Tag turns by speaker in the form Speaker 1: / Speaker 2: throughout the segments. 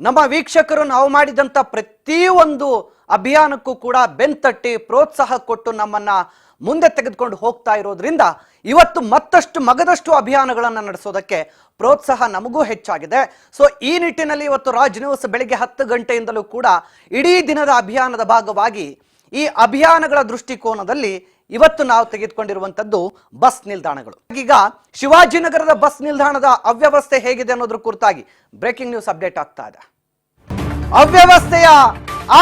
Speaker 1: ನಮ್ಮ ವೀಕ್ಷಕರು ನಾವು ಮಾಡಿದಂಥ ಪ್ರತಿಯೊಂದು ಅಭಿಯಾನಕ್ಕೂ ಕೂಡ ಬೆಂತಟ್ಟಿ ಪ್ರೋತ್ಸಾಹ ಕೊಟ್ಟು ನಮ್ಮನ್ನ ಮುಂದೆ ತೆಗೆದುಕೊಂಡು ಹೋಗ್ತಾ ಇರೋದ್ರಿಂದ ಇವತ್ತು ಮತ್ತಷ್ಟು ಮಗದಷ್ಟು ಅಭಿಯಾನಗಳನ್ನು ನಡೆಸೋದಕ್ಕೆ ಪ್ರೋತ್ಸಾಹ ನಮಗೂ ಹೆಚ್ಚಾಗಿದೆ. ಸೊ ಈ ನಿಟ್ಟಿನಲ್ಲಿ ಇವತ್ತು ರಾಜ್ ನ್ಯೂಸ್ ಬೆಳಿಗ್ಗೆ ಹತ್ತು ಗಂಟೆಯಿಂದಲೂ ಕೂಡ ಇಡೀ ದಿನದ ಅಭಿಯಾನದ ಭಾಗವಾಗಿ ಈ ಅಭಿಯಾನಗಳ ದೃಷ್ಟಿಕೋನದಲ್ಲಿ ಇವತ್ತು ನಾವು ತೆಗೆದುಕೊಂಡಿರುವಂಥದ್ದು ಬಸ್ ನಿಲ್ದಾಣಗಳು. ಈಗ ಶಿವಾಜಿನಗರದ ಬಸ್ ನಿಲ್ದಾಣದ ಅವ್ಯವಸ್ಥೆ ಹೇಗಿದೆ ಅನ್ನೋದ್ರ ಕುರಿತಾಗಿ ಬ್ರೇಕಿಂಗ್ ನ್ಯೂಸ್ ಅಪ್ಡೇಟ್ ಆಗ್ತಾ ಇದೆ. ಅವ್ಯವಸ್ಥೆಯ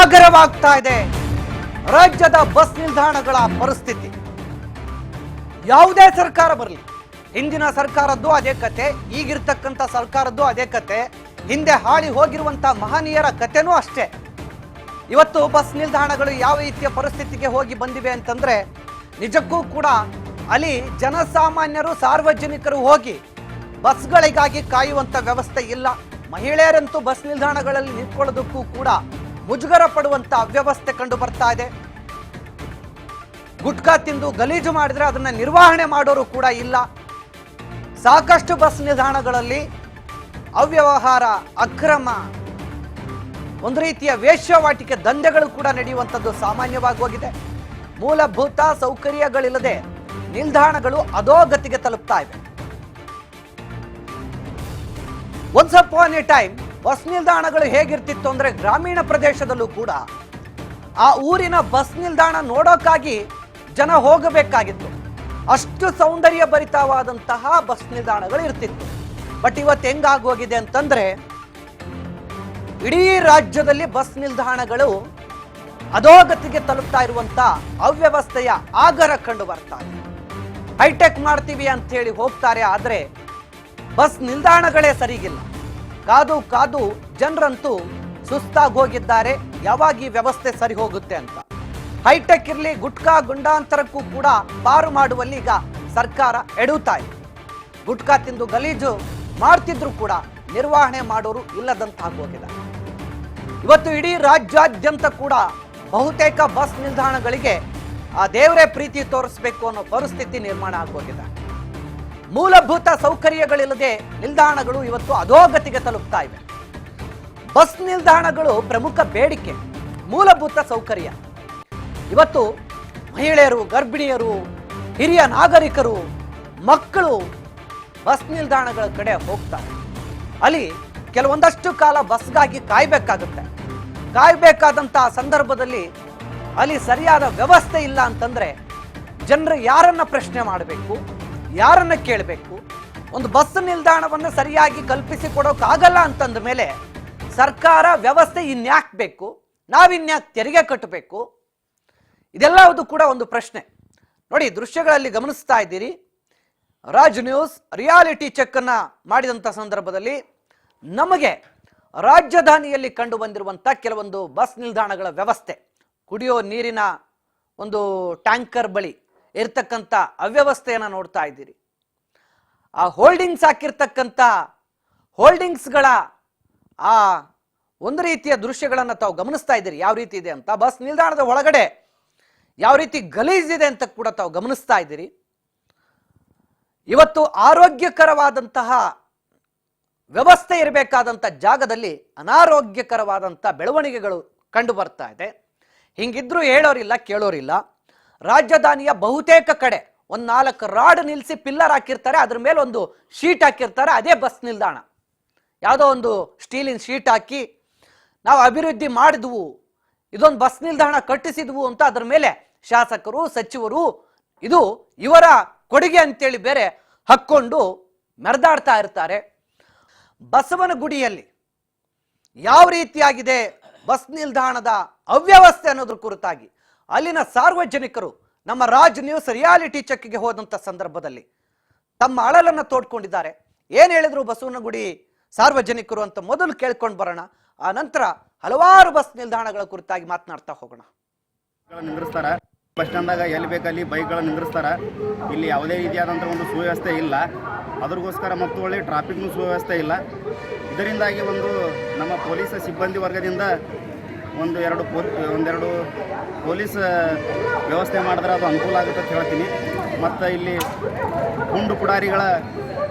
Speaker 1: ಆಗರವಾಗ್ತಾ ಇದೆ. ರಾಜ್ಯದ ಬಸ್ ನಿಲ್ದಾಣಗಳ ಪರಿಸ್ಥಿತಿ. ಯಾವುದೇ ಸರ್ಕಾರ ಬರಲಿ, ಹಿಂದಿನ ಸರ್ಕಾರದ್ದು ಅದೇ ಕತೆ, ಈಗಿರ್ತಕ್ಕಂಥ ಸರ್ಕಾರದ್ದು ಅದೇ ಕತೆ, ಹಿಂದೆ ಹಾಳಿ ಹೋಗಿರುವಂತ ಮಹನೀಯರ ಕತೆನೂ ಅಷ್ಟೇ. ಇವತ್ತು ಬಸ್ ನಿಲ್ದಾಣಗಳು ಯಾವ ರೀತಿಯ ಪರಿಸ್ಥಿತಿಗೆ ಹೋಗಿ ಬಂದಿವೆ ಅಂತಂದ್ರೆ ನಿಜಕ್ಕೂ ಕೂಡ ಅಲ್ಲಿ ಜನಸಾಮಾನ್ಯರು, ಸಾರ್ವಜನಿಕರು ಹೋಗಿ ಬಸ್ಗಳಿಗಾಗಿ ಕಾಯುವಂತ ವ್ಯವಸ್ಥೆ ಇಲ್ಲ. ಮಹಿಳೆಯರಂತೂ ಬಸ್ ನಿಲ್ದಾಣಗಳಲ್ಲಿ ನಿಂತ್ಕೊಳ್ಳೋದಕ್ಕೂ ಕೂಡ ಮುಜುಗರ ಪಡುವಂಥ ಅವ್ಯವಸ್ಥೆ ಕಂಡು ಬರ್ತಾ ಇದೆ. ಗುಟ್ಕಾ ತಿಂದು ಗಲೀಜು ಮಾಡಿದ್ರೆ ಅದನ್ನ ನಿರ್ವಹಣೆ ಮಾಡೋರು ಕೂಡ ಇಲ್ಲ. ಸಾಕಷ್ಟು ಬಸ್ ನಿಲ್ದಾಣಗಳಲ್ಲಿ ಅವ್ಯವಹಾರ, ಅಕ್ರಮ, ಒಂದು ರೀತಿಯ ವೇಶ್ಯವಾಟಿಕೆ ದಂಧೆಗಳು ಕೂಡ ನಡೆಯುವಂಥದ್ದು ಸಾಮಾನ್ಯವಾಗಿ ಹೋಗಿದೆ. ಮೂಲಭೂತ ಸೌಕರ್ಯಗಳಿಲ್ಲದೆ ನಿಲ್ದಾಣಗಳು ಅಧೋಗತಿಗೆ ತಲುಪ್ತಾ ಇವೆ. Once upon a time bus ನಿಲ್ದಾಣಗಳು ಹೇಗಿರ್ತಿತ್ತು ಅಂದ್ರೆ ಗ್ರಾಮೀಣ ಪ್ರದೇಶದಲ್ಲೂ ಕೂಡ ಆ ಊರಿನ ಬಸ್ ನಿಲ್ದಾಣ ನೋಡೋಕ್ಕಾಗಿ ಜನ ಹೋಗಬೇಕಾಗಿತ್ತು. ಅಷ್ಟು ಸೌಂದರ್ಯ ಭರಿತವಾದಂತಹ ಬಸ್ ನಿಲ್ದಾಣಗಳು ಇರ್ತಿತ್ತು. ಬಟ್ ಇವತ್ತು ಹೆಂಗಾಗೋಗಿದೆ ಅಂತಂದ್ರೆ, ಇಡೀ ರಾಜ್ಯದಲ್ಲಿ ಬಸ್ ನಿಲ್ದಾಣಗಳು ಅಧೋಗತಿಗೆ ತಲುಪ್ತಾ ಇರುವಂತ ಅವ್ಯವಸ್ಥೆಯ ಆಗರ ಕಂಡು ಬರ್ತಾ ಇದೆ. ಹೈಟೆಕ್ ಮಾಡ್ತೀವಿ ಅಂತ ಹೇಳಿ ಹೋಗ್ತಾರೆ ಆದ್ರೆ ಬಸ್ ನಿಲ್ದಾಣಗಳೇ ಸರಿಗಿಲ್ಲ. ಕಾದು ಕಾದು ಜನರಂತೂ ಸುಸ್ತಾಗಿ ಹೋಗಿದ್ದಾರೆ. ಯಾವಾಗ ಈ ವ್ಯವಸ್ಥೆ ಸರಿ ಹೋಗುತ್ತೆ ಅಂತ. ಹೈಟೆಕ್ ಇರಲಿ, ಗುಟ್ಕಾ ಗುಂಡಾಂತರಕ್ಕೂ ಕೂಡ ಪಾರು ಮಾಡುವಲ್ಲಿ ಈಗ ಸರ್ಕಾರ ಎಡುತ್ತಾ ಇದೆ. ಗುಟ್ಕಾ ತಿಂದು ಗಲೀಜು ಮಾಡ್ತಿದ್ರು ಕೂಡ ನಿರ್ವಹಣೆ ಮಾಡೋರು ಇಲ್ಲದಂತಾಗೋಗಿದೆ ಇವತ್ತು ಇಡೀ ರಾಜ್ಯಾದ್ಯಂತ ಕೂಡ ಬಹುತೇಕ ಬಸ್ ನಿಲ್ದಾಣಗಳಿಗೆ ಆ ದೇವರೇ ಪ್ರೀತಿ ತೋರಿಸ್ಬೇಕು ಅನ್ನೋ ಪರಿಸ್ಥಿತಿ ನಿರ್ಮಾಣ ಆಗೋಗಿದೆ. ಮೂಲಭೂತ ಸೌಕರ್ಯಗಳಿಲ್ಲದೆ ನಿಲ್ದಾಣಗಳು ಇವತ್ತು ಅಧೋಗತಿಗೆ ತಲುಪ್ತಾ ಇವೆ. ಬಸ್ ನಿಲ್ದಾಣಗಳು ಪ್ರಮುಖ ಬೇಡಿಕೆ, ಮೂಲಭೂತ ಸೌಕರ್ಯ. ಇವತ್ತು ಮಹಿಳೆಯರು, ಗರ್ಭಿಣಿಯರು, ಹಿರಿಯ ನಾಗರಿಕರು, ಮಕ್ಕಳು ಬಸ್ ನಿಲ್ದಾಣಗಳ ಕಡೆ ಹೋಗ್ತಾರೆ. ಅಲ್ಲಿ ಕೆಲವೊಂದಷ್ಟು ಕಾಲ ಬಸ್ಗಾಗಿ ಕಾಯ್ಬೇಕಾಗುತ್ತೆ. ಕಾಯ್ಬೇಕಾದಂತಹ ಸಂದರ್ಭದಲ್ಲಿ ಅಲ್ಲಿ ಸರಿಯಾದ ವ್ಯವಸ್ಥೆ ಇಲ್ಲ ಅಂತಂದ್ರೆ ಜನರು ಯಾರನ್ನ ಪ್ರಶ್ನೆ ಮಾಡಬೇಕು, ಯಾರನ್ನ ಕೇಳಬೇಕು? ಒಂದು ಬಸ್ ನಿಲ್ದಾಣವನ್ನು ಸರಿಯಾಗಿ ಕಲ್ಪಿಸಿ ಕೊಡೋಕ್ಕಾಗಲ್ಲ ಅಂತಂದ ಮೇಲೆ ಸರ್ಕಾರ ವ್ಯವಸ್ಥೆ ಇನ್ಯಾಕ್ ಬೇಕು ನಾವಿನ್ಯಾಕ್ ತೆರಿಗೆ ಕಟ್ಟಬೇಕು? ಇದೆಲ್ಲವುದು ಕೂಡ ಒಂದು ಪ್ರಶ್ನೆ. ನೋಡಿ, ದೃಶ್ಯಗಳಲ್ಲಿ ಗಮನಿಸ್ತಾ ಇದ್ದೀರಿ. ರಾಜ್ ನ್ಯೂಸ್ ರಿಯಾಲಿಟಿ ಚೆಕ್ಕನ್ನು ಮಾಡಿದಂಥ ಸಂದರ್ಭದಲ್ಲಿ ನಮಗೆ ರಾಜಧಾನಿಯಲ್ಲಿ ಕಂಡು ಬಂದಿರುವಂಥ ಕೆಲವೊಂದು ಬಸ್ ನಿಲ್ದಾಣಗಳ ವ್ಯವಸ್ಥೆ. ಕುಡಿಯೋ ನೀರಿನ ಒಂದು ಟ್ಯಾಂಕರ್ ಬಳಿ ಇರ್ತಕ್ಕಂಥ ಅವ್ಯವಸ್ಥೆಯನ್ನು ನೋಡ್ತಾ ಇದ್ದೀರಿ. ಆ ಹೋಲ್ಡಿಂಗ್ಸ್ ಹಾಕಿರ್ತಕ್ಕಂಥ ಹೋಲ್ಡಿಂಗ್ಸ್ಗಳ ಆ ಒಂದು ರೀತಿಯ ದೃಶ್ಯಗಳನ್ನು ತಾವು ಗಮನಿಸ್ತಾ ಇದ್ದೀರಿ. ಯಾವ ರೀತಿ ಇದೆ ಅಂತ. ಬಸ್ ನಿಲ್ದಾಣದ ಒಳಗಡೆ ಯಾವ ರೀತಿ ಗಲೀಜಿದೆ ಅಂತ ಕೂಡ ತಾವು ಗಮನಿಸ್ತಾ ಇದ್ದೀರಿ. ಇವತ್ತು ಆರೋಗ್ಯಕರವಾದಂತಹ ವ್ಯವಸ್ಥೆ ಇರಬೇಕಾದಂಥ ಜಾಗದಲ್ಲಿ ಅನಾರೋಗ್ಯಕರವಾದಂಥ ಬೆಳವಣಿಗೆಗಳು ಕಂಡು ಬರ್ತಾ ಇದೆ. ಹಿಂಗಿದ್ರೂ ಹೇಳೋರಿಲ್ಲ, ಕೇಳೋರಿಲ್ಲ. ರಾಜಧಾನಿಯ ಬಹುತೇಕ ಕಡೆ ಒಂದು ನಾಲ್ಕು ರಾಡ್ ನಿಲ್ಲಿಸಿ ಪಿಲ್ಲರ್ ಹಾಕಿರ್ತಾರೆ, ಅದ್ರ ಮೇಲೆ ಒಂದು ಶೀಟ್ ಹಾಕಿರ್ತಾರೆ, ಅದೇ ಬಸ್ ನಿಲ್ದಾಣ. ಯಾವುದೋ ಒಂದು ಸ್ಟೀಲಿನ ಶೀಟ್ ಹಾಕಿ ನಾವು ಅಭಿವೃದ್ಧಿ ಮಾಡಿದ್ವು, ಇದೊಂದು ಬಸ್ ನಿಲ್ದಾಣ ಕಟ್ಟಿಸಿದ್ವು ಅಂತ ಅದ್ರ ಮೇಲೆ ಶಾಸಕರು, ಸಚಿವರು ಇದು ಇವರ ಕೊಡುಗೆ ಅಂತೇಳಿ ಬೇರೆ ಹಕ್ಕೊಂಡು ಮೆರೆದಾಡ್ತಾ ಇರ್ತಾರೆ. ಬಸವನಗುಡಿಯಲ್ಲಿ ಯಾವ ರೀತಿಯಾಗಿದೆ ಬಸ್ ನಿಲ್ದಾಣದ ಅವ್ಯವಸ್ಥೆ ಅನ್ನೋದ್ರ ಕುರಿತಾಗಿ ಅಲ್ಲಿನ ಸಾರ್ವಜನಿಕರು ನಮ್ಮ ರಾಜ್ ನ್ಯೂಸ್ ರಿಯಾಲಿಟಿ ಚೆಕ್ಗೆ ಹೋದಂಥ ಸಂದರ್ಭದಲ್ಲಿ ತಮ್ಮ ಅಳಲನ್ನು ತೋಡ್ಕೊಂಡಿದ್ದಾರೆ. ಏನು ಹೇಳಿದ್ರು ಬಸವನಗುಡಿ ಸಾರ್ವಜನಿಕರು ಅಂತ ಮೊದಲು ಕೇಳ್ಕೊಂಡು ಬರೋಣ, ಆ ನಂತರ ಹಲವಾರು ಬಸ್ ನಿಲ್ದಾಣಗಳ ಕುರಿತಾಗಿ ಮಾತನಾಡ್ತಾ ಹೋಗೋಣ.
Speaker 2: ಬಸ್ ಸ್ಟ್ಯಾಂಡಾಗ ಎಲ್ಲಿ ಬೇಕಲ್ಲಿ ಬೈಕ್ಗಳನ್ನು ನಿಂದಿರ್ಸ್ತಾರೆ. ಇಲ್ಲಿ ಯಾವುದೇ ರೀತಿಯಾದಂಥ ಒಂದು ಸುವ್ಯವಸ್ಥೆ ಇಲ್ಲ. ಅದ್ರಗೋಸ್ಕರ ಮತ್ತು ಒಳ್ಳೆ ಟ್ರಾಫಿಕ್ನು ಸುವ್ಯವಸ್ಥೆ ಇಲ್ಲ. ಇದರಿಂದಾಗಿ ಒಂದು ನಮ್ಮ ಪೊಲೀಸ್ ಸಿಬ್ಬಂದಿ ವರ್ಗದಿಂದ ಒಂದು ಎರಡು ಪೋ, ಒಂದೆರಡು ಪೊಲೀಸ್ ವ್ಯವಸ್ಥೆ ಮಾಡಿದ್ರೆ ಅದು ಅನುಕೂಲ ಆಗುತ್ತೆ ಅಂತ ಹೇಳ್ತೀನಿ. ಮತ್ತು ಇಲ್ಲಿ ಗುಂಡು ಪುಡಾರಿಗಳ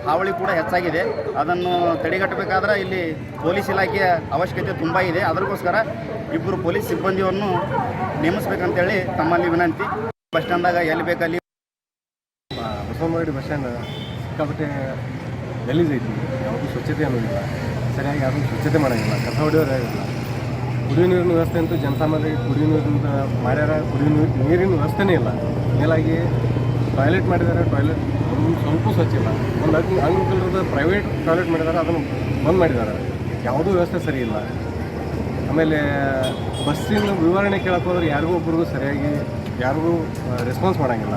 Speaker 2: ಹಾವಳಿ ಕೂಡ ಹೆಚ್ಚಾಗಿದೆ. ಅದನ್ನು ತಡೆಗಟ್ಟಬೇಕಾದ್ರೆ ಇಲ್ಲಿ ಪೊಲೀಸ್ ಇಲಾಖೆಯ ಅವಶ್ಯಕತೆ ತುಂಬ ಇದೆ. ಅದಕ್ಕೋಸ್ಕರ ಇಬ್ಬರು ಪೊಲೀಸ್ ಸಿಬ್ಬಂದಿಯನ್ನು ನೇಮಿಸ್ಬೇಕಂತೇಳಿ ತಮ್ಮಲ್ಲಿ ವಿನಂತಿ. ಬಸ್ ಸ್ಟ್ಯಾಂಡಾಗ ಎಲ್ಲಿ ಬೇಕಲ್ಲಿ
Speaker 3: ಬಸವನಗುಡಿ ಬಸ್ ಸ್ಟ್ಯಾಂಡ್ ಸಿಕ್ಕಾಪಟ್ಟೆ ಗಲೀಜ್ ಐತಿ. ಯಾವುದು ಸ್ವಚ್ಛತೆ ಅನ್ನೋದಿಲ್ಲ. ಸರಿಯಾಗಿ ಯಾರು ಸ್ವಚ್ಛತೆ ಮಾಡೋಂಗಿಲ್ಲ. ಕಸ ಹೊಡೆಯೋರು ಆಗಿಲ್ಲ ಕುಡಿಯೋ ನೀರಿನ ವ್ಯವಸ್ಥೆ ಅಂತೂ ಜನಸಾಮಾನ್ಯರಿಗೆ ಕುಡಿಯೋ ನೀರಿನ ಮಾಡ್ಯಾರ. ಕುಡಿಯೋ ನೀರು ನೀರಿನ ವ್ಯವಸ್ಥೆನೇ ಇಲ್ಲ. ಮೇಲಾಗಿ ಟಾಯ್ಲೆಟ್ ಮಾಡಿದ್ದಾರೆ ಟಾಯ್ಲೆಟ್ ಒಂದು ಸ್ವಲ್ಪ ಸ್ವಚ್ಛ ಇಲ್ಲ ಒಂದು ಅಗ್ನಿ ಅಂಗವಿಕಲರದ ಪ್ರೈವೇಟ್ ಟಾಯ್ಲೆಟ್ ಮಾಡಿದ್ದಾರೆ ಅದನ್ನು ಬಂದ್ ಮಾಡಿದ್ದಾರೆ ಯಾವುದೂ ವ್ಯವಸ್ಥೆ ಸರಿ ಇಲ್ಲ. ಆಮೇಲೆ, ಬಸ್ಸಿನ ವಿವರಣೆ ಕೇಳಕ್ಕೆ ಯಾರಿಗೂ ಒಬ್ರಿಗೂ ಸರಿಯಾಗಿ ಯಾರಿಗೂ ರೆಸ್ಪಾನ್ಸ್ ಮಾಡೋಂಗಿಲ್ಲ.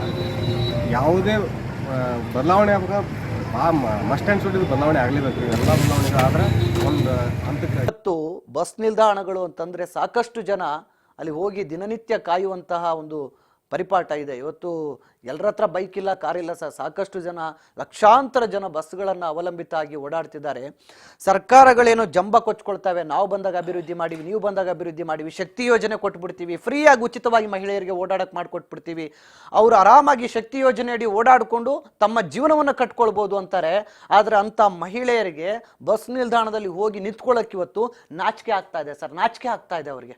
Speaker 3: ಯಾವುದೇ ಬದಲಾವಣೆ ಆಗ ಮಸ್ಟ್ ಆ್ಯಂಡ್ ಶುಡ್ ಬದಲಾವಣೆ ಆಗಲೇಬೇಕು ಎಲ್ಲ ಬದಲಾವಣೆಗಳು ಆದರೆ ಒಂದು ಹಂತಕ್ಕೆ
Speaker 1: ಬಸ್ ನಿಲ್ದಾಣಗಳು ಅಂತಂದ್ರೆ ಸಾಕಷ್ಟು ಜನ ಅಲ್ಲಿ ಹೋಗಿ ದಿನನಿತ್ಯ ಕಾಯುವಂತಹ ಒಂದು ಪರಿಪಾಠ ಇದೆ. ಇವತ್ತು ಎಲ್ಲರ ಹತ್ರ ಬೈಕ್ ಇಲ್ಲ ಕಾರ್ ಇಲ್ಲ ಸರ್. ಸಾಕಷ್ಟು ಜನ, ಲಕ್ಷಾಂತರ ಜನ ಬಸ್ಗಳನ್ನು ಅವಲಂಬಿತ ಆಗಿ ಓಡಾಡ್ತಿದ್ದಾರೆ. ಸರ್ಕಾರಗಳೇನೋ ಜಂಬ ಕೊಚ್ಕೊಳ್ತವೆ. ನಾವು ಬಂದಾಗ ಅಭಿವೃದ್ಧಿ ಮಾಡಿವಿ, ನೀವು ಬಂದಾಗ ಅಭಿವೃದ್ಧಿ ಮಾಡಿವಿ. ಶಕ್ತಿ ಯೋಜನೆ ಕೊಟ್ಬಿಡ್ತೀವಿ. ಫ್ರೀಯಾಗಿ ಉಚಿತವಾಗಿ ಮಹಿಳೆಯರಿಗೆ ಓಡಾಡಕ್ಕೆ ಮಾಡಿಕೊಟ್ಬಿಡ್ತೀವಿ. ಅವರು ಆರಾಮಾಗಿ ಶಕ್ತಿ ಯೋಜನೆಯಡಿ ಓಡಾಡಿಕೊಂಡು ತಮ್ಮ ಜೀವನವನ್ನು ಕಟ್ಕೊಳ್ಬೋದು ಅಂತಾರೆ. ಆದರೆ ಅಂಥ ಮಹಿಳೆಯರಿಗೆ ಬಸ್ ನಿಲ್ದಾಣದಲ್ಲಿ ಹೋಗಿ ನಿಂತ್ಕೊಳ್ಳೋಕೆ ಇವತ್ತು ನಾಚಿಕೆ ಆಗ್ತಾ ಇದೆ ಸರ್. ನಾಚಿಕೆ ಆಗ್ತಾ ಇದೆ ಅವರಿಗೆ.